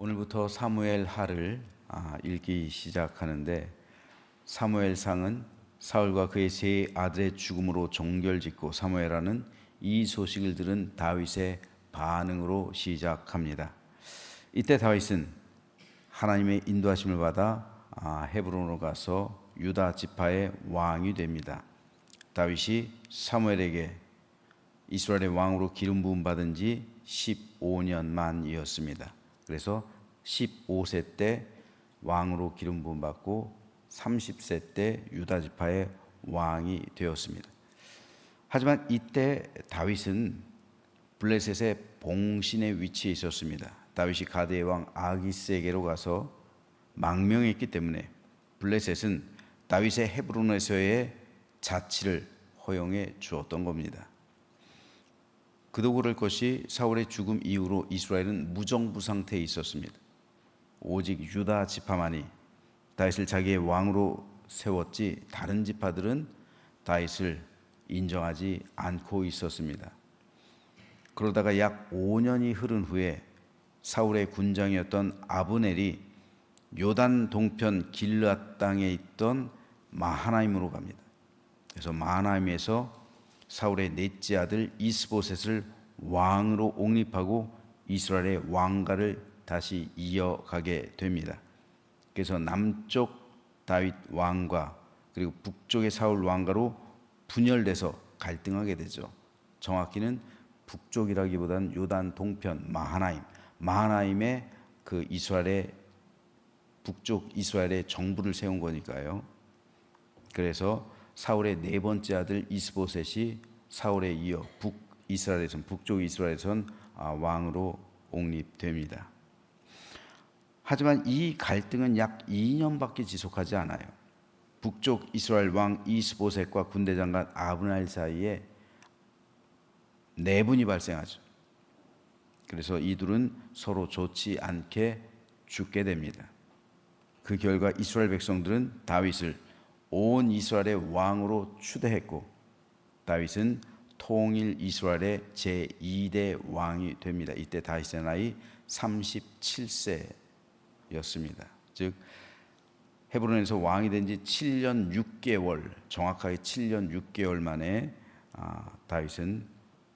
오늘부터 사무엘 하를 아, 읽기 시작하는데 사무엘상은 사울과 그의 세 아들의 죽음으로 종결짓고 사무엘하는 이 소식을 들은 다윗의 반응으로 시작합니다. 이때 다윗은 하나님의 인도하심을 받아 아, 헤브론으로 가서 유다 지파의 왕이 됩니다. 다윗이 사무엘에게 이스라엘의 왕으로 기름 부음 받은 지 15년 만이었습니다. 그래서 15세 때 왕으로 기름 부음 받고 30세 때 유다 지파의 왕이 되었습니다. 하지만 이때 다윗은 블레셋의 봉신의 위치에 있었습니다. 다윗이 가드의 왕 아기스에게로 가서 망명했기 때문에 블레셋은 다윗의 헤브론에서의 자치를 허용해 주었던 겁니다. 그도 그럴 것이 사울의 죽음 이후로 이스라엘은 무정부 상태에 있었습니다. 오직 유다 지파만이 다윗을 자기의 왕으로 세웠지 다른 지파들은 다윗을 인정하지 않고 있었습니다. 그러다가 약 5년이 흐른 후에 사울의 군장이었던 아브넬이 요단 동편 길르앗 땅에 있던 마하나임으로 갑니다. 그래서 마하나임에서 사울의 넷째 아들 이스보셋을 왕으로 옹립하고 이스라엘의 왕가를 다시 이어가게 됩니다. 그래서 남쪽 다윗 왕과 그리고 북쪽의 사울 왕가로 분열돼서 갈등하게 되죠. 정확히는 북쪽이라기보다는 요단 동편 마하나임, 마하나임의 그 이스라엘의 북쪽 이스라엘의 정부를 세운 거니까요. 그래서 사울의 네 번째 아들 이스보셋이 사울에 이어 북 이스라엘에선 북쪽 이스라엘에선 아, 왕으로 옹립됩니다. 하지만 이 갈등은 약 2년밖에 지속하지 않아요. 북쪽 이스라엘 왕 이스보셋과 군대 장관 아브나일 사이에 내분이 발생하죠. 그래서 이둘은 서로 좋지 않게 죽게 됩니다. 그 결과 이스라엘 백성들은 다윗을 온 이스라엘의 왕으로 추대했고 다윗은 통일 이스라엘의 제2대 왕이 됩니다. 이때 다윗의 나이 37세였습니다. 즉 헤브론에서 왕이 된 지 7년 6개월, 정확하게 7년 6개월 만에 아, 다윗은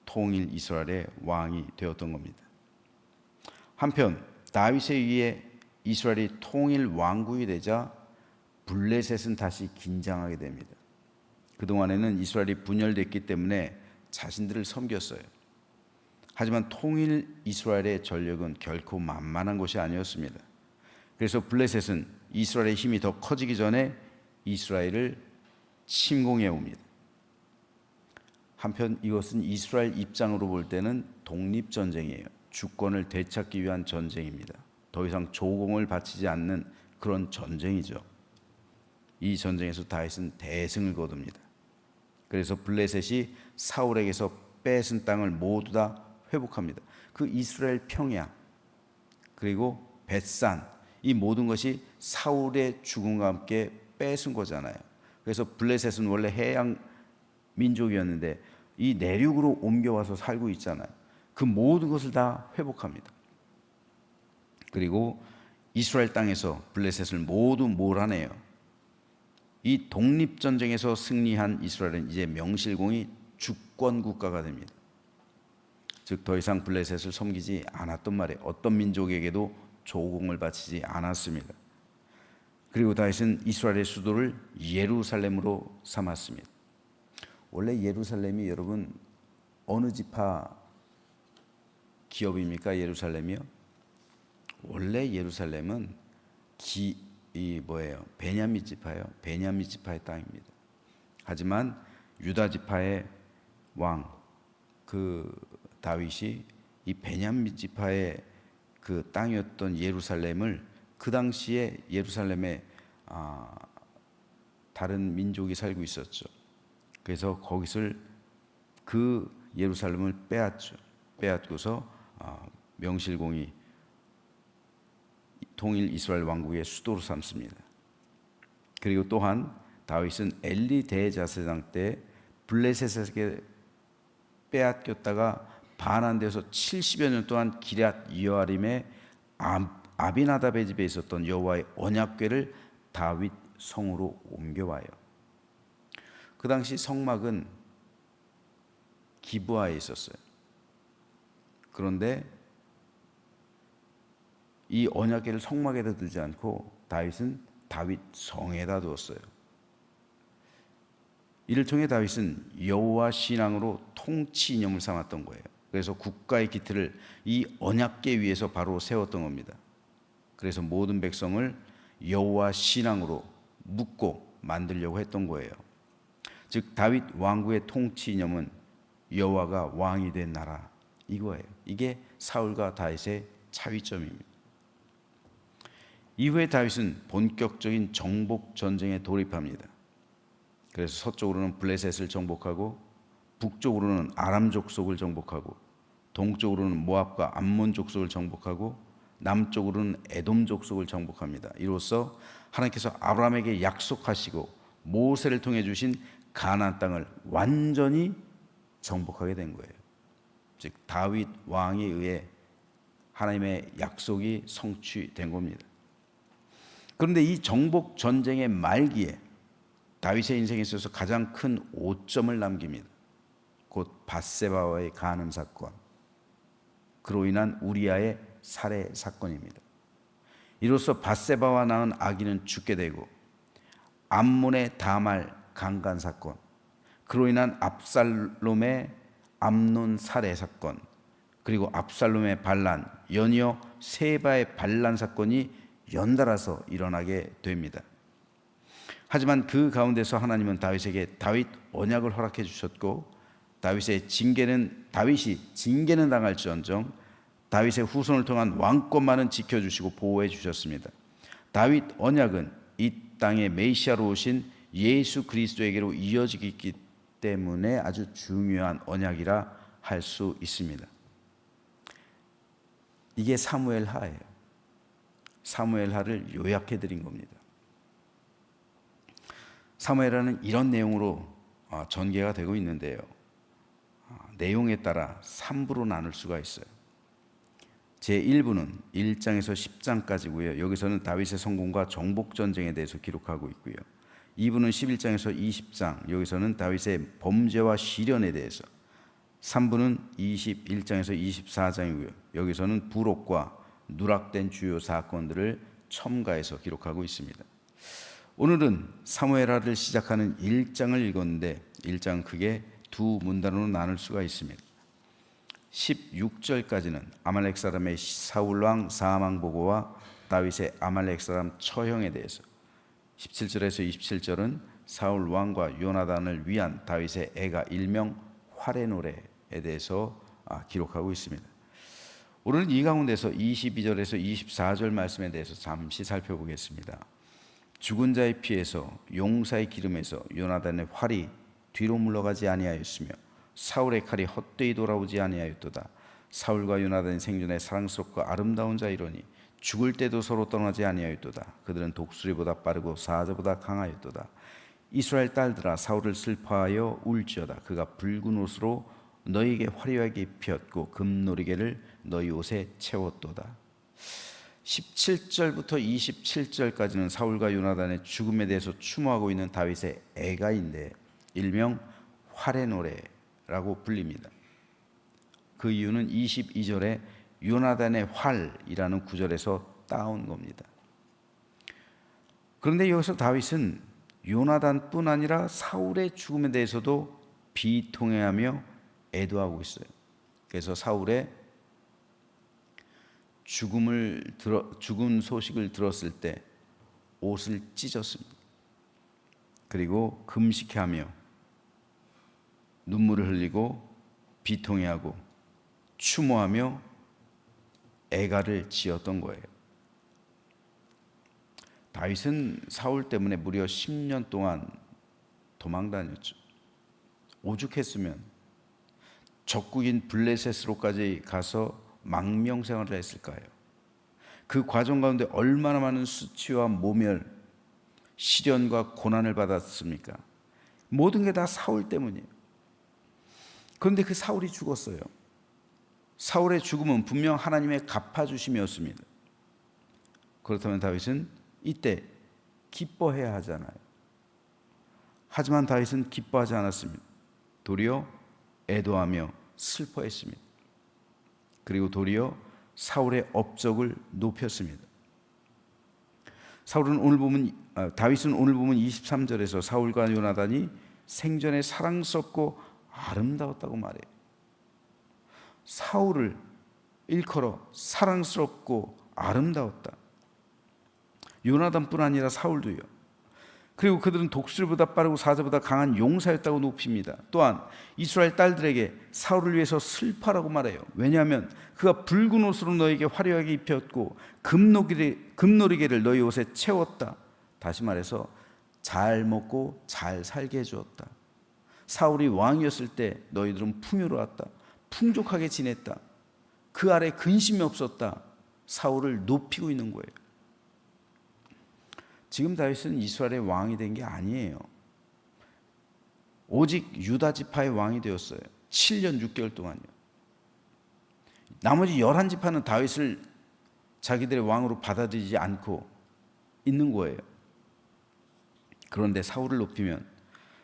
통일 이스라엘의 왕이 되었던 겁니다. 한편 다윗에 의해 이스라엘이 통일 왕국이 되자 블레셋은 다시 긴장하게 됩니다. 그동안에는 이스라엘이 분열됐기 때문에 자신들을 섬겼어요. 하지만 통일 이스라엘의 전력은 결코 만만한 것이 아니었습니다. 그래서 블레셋은 이스라엘의 힘이 더 커지기 전에 이스라엘을 침공해 옵니다. 한편 이것은 이스라엘 입장으로 볼 때는 독립 전쟁이에요. 주권을 되찾기 위한 전쟁입니다. 더 이상 조공을 바치지 않는 그런 전쟁이죠. 이 전쟁에서 다윗은 대승을 거둡니다. 그래서 블레셋이 사울에게서 뺏은 땅을 모두 다 회복합니다. 그 이스라엘 평야 그리고 벳산 이 모든 것이 사울의 죽음과 함께 뺏은 거잖아요. 그래서 블레셋은 원래 해양 민족이었는데 이 내륙으로 옮겨와서 살고 있잖아요. 그 모든 것을 다 회복합니다. 그리고 이스라엘 땅에서 블레셋을 모두 몰아내요. 이 독립 전쟁에서 승리한 이스라엘은 이제 명실공히 주권 국가가 됩니다. 즉 더 이상 블레셋을 섬기지 않았던 말에 어떤 민족에게도 조공을 바치지 않았습니다. 그리고 다윗은 이스라엘의 수도를 예루살렘으로 삼았습니다. 원래 예루살렘이 여러분 어느 지파 기업입니까? 예루살렘이요? 원래 예루살렘은 기, 이 뭐예요? 베냐민 지파예요. 베냐민 지파의 땅입니다. 하지만 유다 지파의 왕 그 다윗이 이 베냐민 지파의 그 땅이었던 예루살렘을 그 당시에 예루살렘에 아, 다른 민족이 살고 있었죠. 그래서 거기를 그 예루살렘을 빼앗죠. 빼앗고서 아, 명실공히 통일 이스라엘 왕국의 수도로 삼습니다. 그리고 또한 다윗은 엘리 대제사장 때 블레셋에게 빼앗겼다가 반환돼서 70여 년 동안 기럇 여아림의 아비나답의 집에 있었던 여호와의 언약궤를 다윗 성으로 옮겨와요. 그 당시 성막은 기부하에 있었어요. 그런데 이 언약궤를 성막에다 두지 않고 다윗은 다윗 성에다 두었어요. 이를 통해 다윗은 여호와 신앙으로 통치 이념을 삼았던 거예요. 그래서 국가의 기틀을 이 언약궤 위에서 바로 세웠던 겁니다. 그래서 모든 백성을 여호와 신앙으로 묶고 만들려고 했던 거예요. 즉 다윗 왕국의 통치 이념은 여호와가 왕이 된 나라 이거예요. 이게 사울과 다윗의 차위점입니다. 이후에 다윗은 본격적인 정복 전쟁에 돌입합니다. 그래서 서쪽으로는 블레셋을 정복하고 북쪽으로는 아람 족속을 정복하고 동쪽으로는 모압과 암몬 족속을 정복하고 남쪽으로는 에돔 족속을 정복합니다. 이로써 하나님께서 아브라함에게 약속하시고 모세를 통해 주신 가나안 땅을 완전히 정복하게 된 거예요. 즉 다윗 왕에 의해 하나님의 약속이 성취된 겁니다. 그런데 이 정복 전쟁의 말기에 다윗의 인생에 있어서 가장 큰 오점을 남깁니다. 곧 바세바와의 간음 사건. 그로 인한 우리아의 살해 사건입니다. 이로써 바세바와 낳은 아기는 죽게 되고 암몬의 다말 강간 사건, 그로 인한 압살롬의 암논 살해 사건, 그리고 압살롬의 반란, 연이어 세바의 반란 사건이 연달아서 일어나게 됩니다. 하지만 그 가운데서 하나님은 다윗에게 다윗 언약을 허락해 주셨고 다윗의 징계는 다윗이 징계는 당할지언정 다윗의 후손을 통한 왕권만은 지켜 주시고 보호해 주셨습니다. 다윗 언약은 이 땅에 메시아로 오신 예수 그리스도에게로 이어지기 때문에 아주 중요한 언약이라 할 수 있습니다. 이게 사무엘 하예요. 사무엘 하를 요약해 드린 겁니다. 사무엘하는 이런 내용으로 아, 전개가 되고 있는데요. 아, 내용에 따라 3부로 나눌 수가 있어요. 제 1부는 1장에서 10장까지고요. 여기서는 다윗의 성공과 정복 전쟁에 대해서 기록하고 있고요. 2부는 11장에서 20장. 여기서는 다윗의 범죄와 시련에 대해서. 3부는 21장에서 24장이고요. 여기서는 부록과 누락된 주요 사건들을 첨가해서 기록하고 있습니다. 오늘은 사무엘하를 시작하는 1장을 읽었는데 1장 크게 두 문단으로 나눌 수가 있습니다. 16절까지는 아말렉 사람의 사울 왕 사망 보고와 다윗의 아말렉 사람 처형에 대해서 17절에서 27절은 사울 왕과 요나단을 위한 다윗의 애가 일명 활의 노래에 대해서 아, 기록하고 있습니다. 오늘 이 가운데서 22절에서 24절 말씀에 대해서 잠시 살펴보겠습니다. 죽은 자의 피에서 용사의 기름에서 요나단의 활이 뒤로 물러가지 아니하였으며 사울의 칼이 헛되이 돌아오지 아니하였도다. 사울과 요나단이 생전에 사랑스럽고 아름다운 자이러니 죽을 때도 서로 떠나지 아니하였도다. 그들은 독수리보다 빠르고 사자보다 강하였도다. 이스라엘 딸들아 사울을 슬퍼하여 울지어다. 그가 붉은 옷으로 너희에게 화려하게 입혔고 금노리개를 너희 옷에 채웠도다. 17절부터 27절까지는 사울과 요나단의 죽음에 대해서 추모하고 있는 다윗의 애가인데 일명 활의 노래라고 불립니다. 그 이유는 22절에 요나단의 활이라는 구절에서 따온 겁니다. 그런데 여기서 다윗은 요나단뿐 아니라 사울의 죽음에 대해서도 비통해하며 애도하고 있어요. 그래서 사울의 죽음을 들어 죽은 소식을 들었을 때 옷을 찢었습니다. 그리고 금식하며 눈물을 흘리고 비통해하고 추모하며 애가를 지었던 거예요. 다윗은 사울 때문에 무려 10년 동안 도망 다녔죠. 오죽했으면 적국인 블레셋으로까지 가서 망명 생활을 했을까요? 그 과정 가운데 얼마나 많은 수치와 모멸, 시련과 고난을 받았습니까? 모든 게 다 사울 때문이에요. 그런데 그 사울이 죽었어요. 사울의 죽음은 분명 하나님의 갚아주심이었습니다. 그렇다면 다윗은 이때 기뻐해야 하잖아요. 하지만 다윗은 기뻐하지 않았습니다. 도리어 애도하며 슬퍼했습니다. 그리고 도리어 사울의 업적을 높였습니다. 사울은 오늘 보면 아, 다윗은 오늘 보면 23절에서 사울과 요나단이 생전에 사랑스럽고 아름다웠다고 말해요. 사울을 일컬어 사랑스럽고 아름다웠다. 요나단뿐 아니라 사울도요. 그리고 그들은 독수리보다 빠르고 사자보다 강한 용사였다고 높입니다. 또한 이스라엘 딸들에게 사울을 위해서 슬퍼라고 말해요. 왜냐하면 그가 붉은 옷으로 너에게 화려하게 입혔고 금노리개, 금노리개를 너희 옷에 채웠다. 다시 말해서 잘 먹고 잘 살게 해주었다. 사울이 왕이었을 때 너희들은 풍요로웠다. 풍족하게 지냈다. 그 아래 근심이 없었다. 사울을 높이고 있는 거예요. 지금 다윗은 이스라엘의 왕이 된 게 아니에요. 오직 유다 지파의 왕이 되었어요. 7년 6개월 동안요. 나머지 11 지파는 다윗을 자기들의 왕으로 받아들이지 않고 있는 거예요. 그런데 사울을 높이면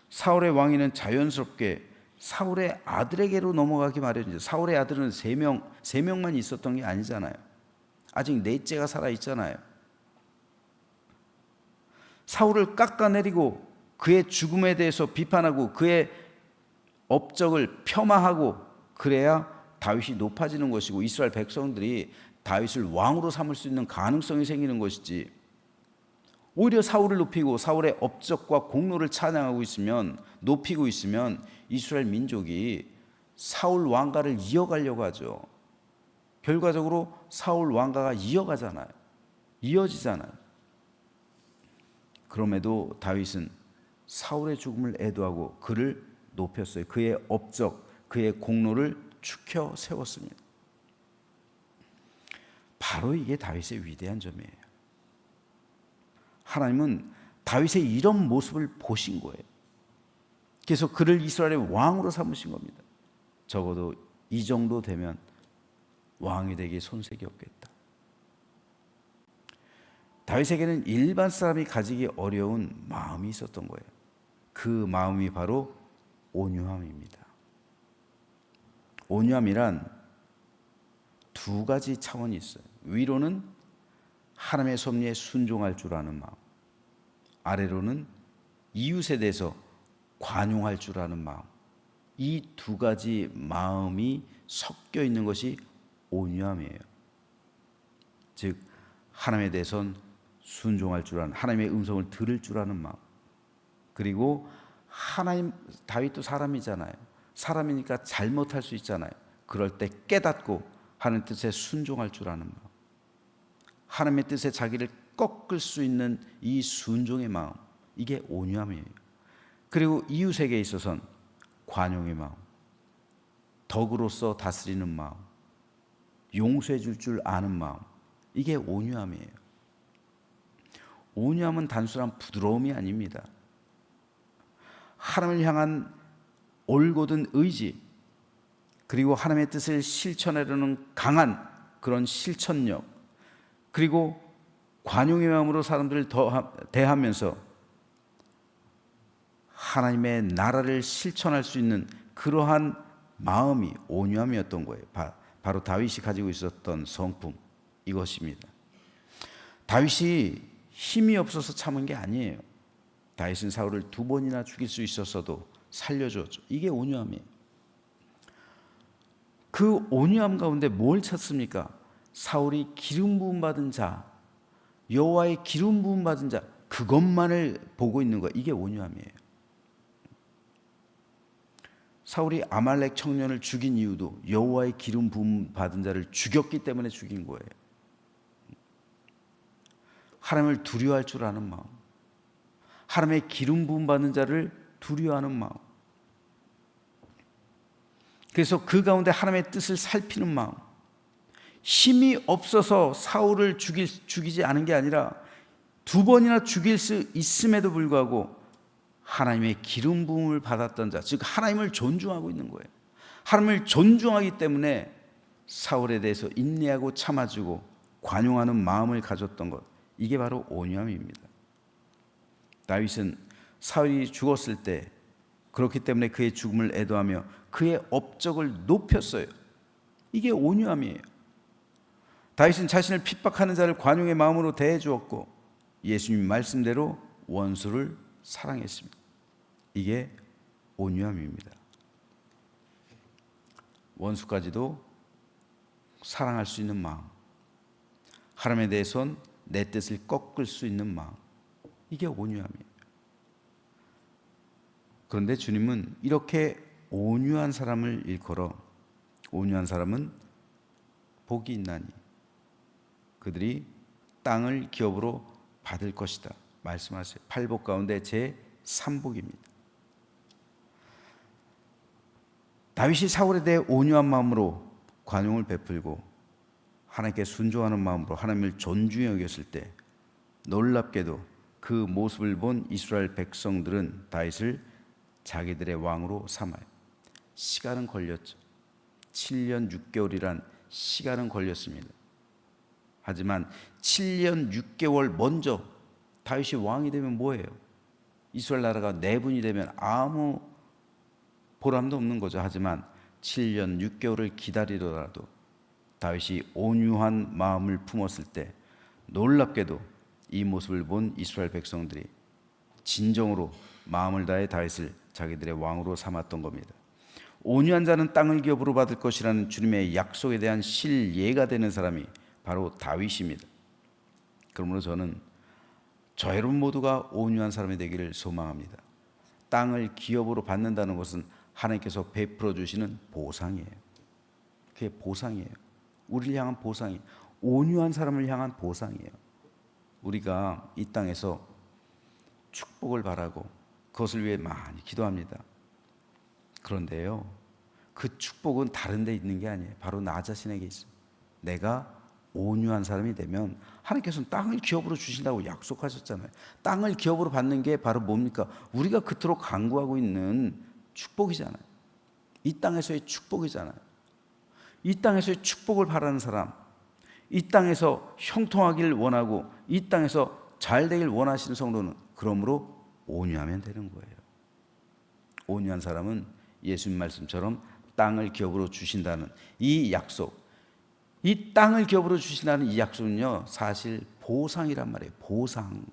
사울의 왕위는 자연스럽게 사울의 아들에게로 넘어가기 마련이죠. 사울의 아들은 세 명, 세 명만 있었던 게 아니잖아요. 아직 넷째가 살아 있잖아요. 사울을 깎아내리고 그의 죽음에 대해서 비판하고 그의 업적을 폄하하고 그래야 다윗이 높아지는 것이고 이스라엘 백성들이 다윗을 왕으로 삼을 수 있는 가능성이 생기는 것이지. 오히려 사울을 높이고 사울의 업적과 공로를 찬양하고 있으면 높이고 있으면 이스라엘 민족이 사울 왕가를 이어가려고 하죠. 결과적으로 사울 왕가가 이어가잖아요. 이어지잖아요. 그럼에도 다윗은 사울의 죽음을 애도하고 그를 높였어요. 그의 업적, 그의 공로를 축혀 세웠습니다. 바로 이게 다윗의 위대한 점이에요. 하나님은 다윗의 이런 모습을 보신 거예요. 그래서 그를 이스라엘의 왕으로 삼으신 겁니다. 적어도 이 정도 되면 왕이 되기 손색이 없겠다. 다윗에게는 일반 사람이 가지기 어려운 마음이 있었던 거예요. 그 마음이 바로 온유함입니다. 온유함이란 두 가지 차원이 있어요. 위로는 하나님의 섭리에 순종할 줄 아는 마음, 아래로는 이웃에 대해서 관용할 줄 아는 마음. 이 두 가지 마음이 섞여 있는 것이 온유함이에요. 즉 하나님에 대해선 순종할 줄 아는 하나님의 음성을 들을 줄 아는 마음. 그리고 하나님 다윗도 사람이잖아요. 사람이니까 잘못할 수 있잖아요. 그럴 때 깨닫고 하나님 뜻에 순종할 줄 아는 마음. 하나님의 뜻에 자기를 꺾을 수 있는 이 순종의 마음. 이게 온유함이에요. 그리고 이웃에게 있어선 관용의 마음. 덕으로서 다스리는 마음. 용서해 줄 줄 아는 마음. 이게 온유함이에요. 온유함은 단순한 부드러움이 아닙니다. 하나님을 향한 올곧은 의지, 그리고 하나님의 뜻을 실천하려는 강한 그런 실천력, 그리고 관용의 마음으로 사람들을 대하면서 하나님의 나라를 실천할 수 있는 그러한 마음이 온유함이었던 거예요. 바 로 다윗이 가지고 있었던 성품 이것입니다. 다윗이 힘이 없어서 참은 게 아니에요. 다윗은 사울을 두 번이나 죽일 수 있었어도 살려줬죠. 이게 온유함이에요. 그 온유함 가운데 뭘 찾습니까? 사울이 기름 부음 받은 자, 여호와의 기름 부음 받은 자, 그것만을 보고 있는 거 이게 온유함이에요. 사울이 아말렉 청년을 죽인 이유도 여호와의 기름 부음 받은 자를 죽였기 때문에 죽인 거예요. 하나님을 두려워할 줄 아는 마음. 하나님의 기름 부음 받는 자를 두려워하는 마음. 그래서 그 가운데 하나님의 뜻을 살피는 마음. 힘이 없어서 사울을 죽일, 죽이지 않은 게 아니라 두 번이나 죽일 수 있음에도 불구하고 하나님의 기름 부음을 받았던 자, 즉 하나님을 존중하고 있는 거예요. 하나님을 존중하기 때문에 사울에 대해서 인내하고 참아주고 관용하는 마음을 가졌던 것. 이게 바로 온유함입니다. 다윗은 사울이 죽었을 때 그렇기 때문에 그의 죽음을 애도하며 그의 업적을 높였어요. 이게 온유함이에요. 다윗은 자신을 핍박하는 자를 관용의 마음으로 대해 주었고 예수님 말씀대로 원수를 사랑했습니다. 이게 온유함입니다. 원수까지도 사랑할 수 있는 마음. 하나님에 대해선 내 뜻을 꺾을 수 있는 마음. 이게 온유함이에요. 그런데 주님은 이렇게 온유한 사람을 일컬어 온유한 사람은 복이 있나니 그들이 땅을 기업으로 받을 것이다. 말씀하세요. 팔복 가운데 제 3복입니다. 다윗이 사울에 대해 온유한 마음으로 관용을 베풀고 하나님께 순종하는 마음으로 하나님을 존중히 여겼을 때 놀랍게도 그 모습을 본 이스라엘 백성들은 다윗을 자기들의 왕으로 삼아요. 시간은 걸렸죠. 7년 6개월이란 시간은 걸렸습니다. 하지만 7년 6개월 먼저 다윗이 왕이 되면 뭐예요? 이스라엘 나라가 내분이 되면 아무 보람도 없는 거죠. 하지만 7년 6개월을 기다리더라도 다윗이 온유한 마음을 품었을 때 놀랍게도 이 모습을 본 이스라엘 백성들이 진정으로 마음을 다해 다윗을 자기들의 왕으로 삼았던 겁니다. 온유한 자는 땅을 기업으로 받을 것이라는 주님의 약속에 대한 실예가 되는 사람이 바로 다윗입니다. 그러므로 저는 저 여러분 모두가 온유한 사람이 되기를 소망합니다. 땅을 기업으로 받는다는 것은 하나님께서 베풀어 주시는 보상이에요. 그게 보상이에요. 우리를 향한 보상이 온유한 사람을 향한 보상이에요. 우리가 이 땅에서 축복을 바라고 그것을 위해 많이 기도합니다. 그런데요, 그 축복은 다른 데 있는 게 아니에요. 바로 나 자신에게 있어요. 내가 온유한 사람이 되면 하나님께서는 땅을 기업으로 주신다고 약속하셨잖아요. 땅을 기업으로 받는 게 바로 뭡니까? 우리가 그토록 간구하고 있는 축복이잖아요. 이 땅에서의 축복이잖아요. 이 땅에서의 축복을 바라는 사람, 이 땅에서 형통하기를 원하고 이 땅에서 잘 되길 원하시는 성도는 그러므로 온유하면 되는 거예요. 온유한 사람은 예수님 말씀처럼 땅을 기업으로 주신다는 이 약속, 이 땅을 기업으로 주신다는 이 약속은요, 사실 보상이란 말이에요. 보상.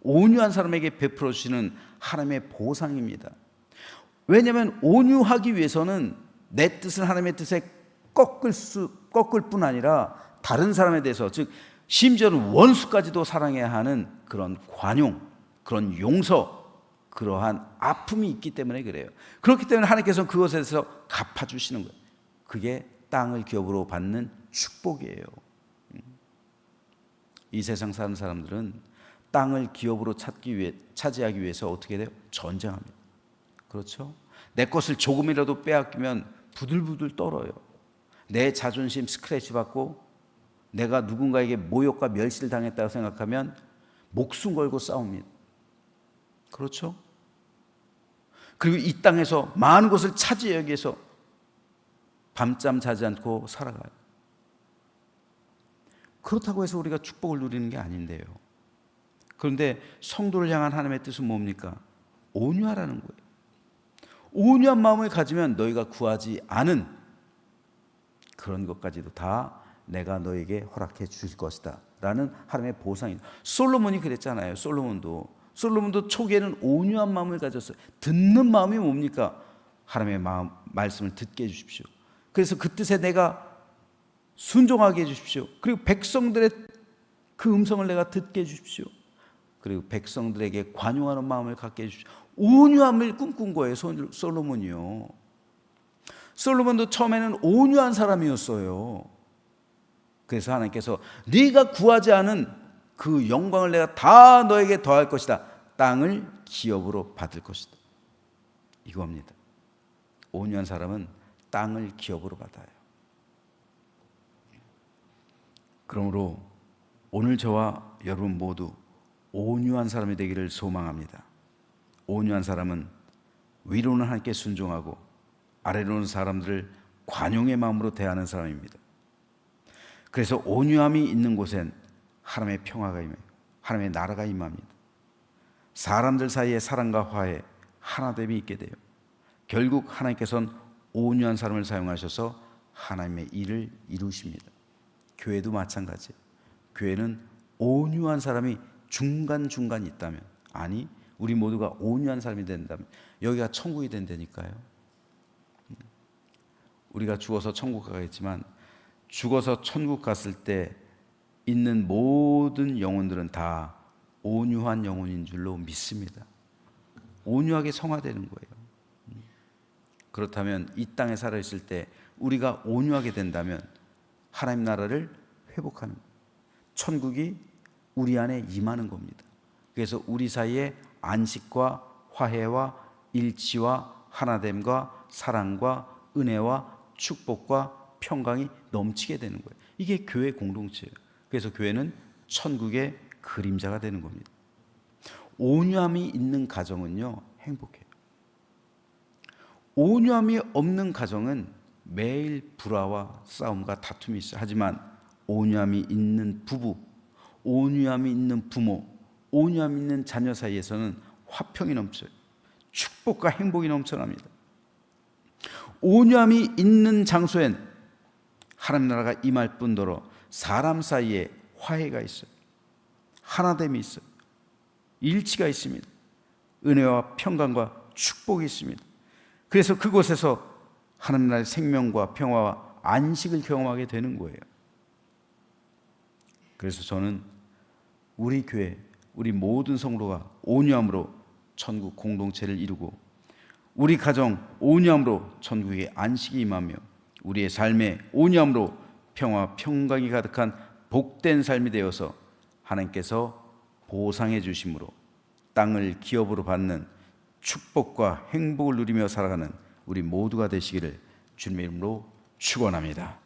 온유한 사람에게 베풀어 주시는 하나님의 보상입니다. 왜냐하면 온유하기 위해서는 내 뜻을 하나님의 뜻에 꺾을 수 꺾을 뿐 아니라 다른 사람에 대해서 즉 심지어는 원수까지도 사랑해야 하는 그런 관용, 그런 용서, 그러한 아픔이 있기 때문에 그래요. 그렇기 때문에 하나님께서는 그것에서 갚아 주시는 거예요. 그게 땅을 기업으로 받는 축복이에요. 이 세상 사는 사람들은 땅을 기업으로 찾기 위해 차지하기 위해서 어떻게 돼요? 전쟁합니다. 그렇죠? 내 것을 조금이라도 빼앗기면 부들부들 떨어요. 내 자존심 스크래치 받고 내가 누군가에게 모욕과 멸시를 당했다고 생각하면 목숨 걸고 싸웁니다. 그렇죠? 그리고 이 땅에서 많은 것을 차지하기 위해서 밤잠 자지 않고 살아가요. 그렇다고 해서 우리가 축복을 누리는 게 아닌데요. 그런데 성도를 향한 하나님의 뜻은 뭡니까? 온유하라는 거예요. 온유한 마음을 가지면 너희가 구하지 않은 그런 것까지도 다 내가 너에게 허락해 주실 것이다. 라는 하나님의 보상이 솔로몬이 그랬잖아요. 솔로몬도 솔로몬도 초기에는 온유한 마음을 가졌어요. 듣는 마음이 뭡니까? 하나님의 마음 말씀을 듣게 해 주십시오. 그래서 그 뜻에 내가 순종하게 해 주십시오. 그리고 백성들의 그 음성을 내가 듣게 해 주십시오. 그리고 백성들에게 관용하는 마음을 갖게 해 주십시오. 온유함을 꿈꾼 거예요. 솔로몬이요. 솔로몬도 처음에는 온유한 사람이었어요. 그래서 하나님께서 네가 구하지 않은 그 영광을 내가 다 너에게 더할 것이다. 땅을 기업으로 받을 것이다. 이겁니다. 온유한 사람은 땅을 기업으로 받아요. 그러므로 오늘 저와 여러분 모두 온유한 사람이 되기를 소망합니다. 온유한 사람은 위로는 함께 순종하고 아래로 는 사람들을 관용의 마음으로 대하는 사람입니다. 그래서 온유함이 있는 곳엔 하나님의 평화가 임해요. 하나님의 나라가 임합니다. 사람들 사이에 사랑과 화해, 하나됨이 있게 돼요. 결국 하나님께서는 온유한 사람을 사용하셔서 하나님의 일을 이루십니다. 교회도 마찬가지예요. 교회는 온유한 사람이 중간중간 있다면 아니 우리 모두가 온유한 사람이 된다면 여기가 천국이 된다니까요. 우리가 죽어서 천국 가겠지만 죽어서 천국 갔을 때 있는 모든 영혼들은 다 온유한 영혼인 줄로 믿습니다. 온유하게 성화되는 거예요. 그렇다면 이 땅에 살아 있을 때 우리가 온유하게 된다면 하나님 나라를 회복하는 천국이 우리 안에 임하는 겁니다. 그래서 우리 사이에 안식과 화해와 일치와 하나됨과 사랑과 은혜와 축복과 평강이 넘치게 되는 거예요. 이게 교회 공동체예요. 그래서 교회는 천국의 그림자가 되는 겁니다. 온유함이 있는 가정은요, 행복해요. 온유함이 없는 가정은 매일 불화와 싸움과 다툼이 있어요. 하지만 온유함이 있는 부부, 온유함이 있는 부모, 온유함 있는 자녀 사이에서는 화평이 넘쳐요. 축복과 행복이 넘쳐납니다. 온유함이 있는 장소엔 하나님 나라가 임할 뿐더러 사람 사이에 화해가 있어요. 하나됨이 있어요. 일치가 있습니다. 은혜와 평강과 축복이 있습니다. 그래서 그곳에서 하나님 나라의 생명과 평화와 안식을 경험하게 되는 거예요. 그래서 저는 우리 교회, 우리 모든 성도가 온유함으로 천국 공동체를 이루고 우리 가정 온유함으로 천국의 안식이 임하며 우리의 삶에 온유함으로 평화 평강이 가득한 복된 삶이 되어서 하나님께서 보상해 주심으로 땅을 기업으로 받는 축복과 행복을 누리며 살아가는 우리 모두가 되시기를 주님의 이름으로 축원합니다.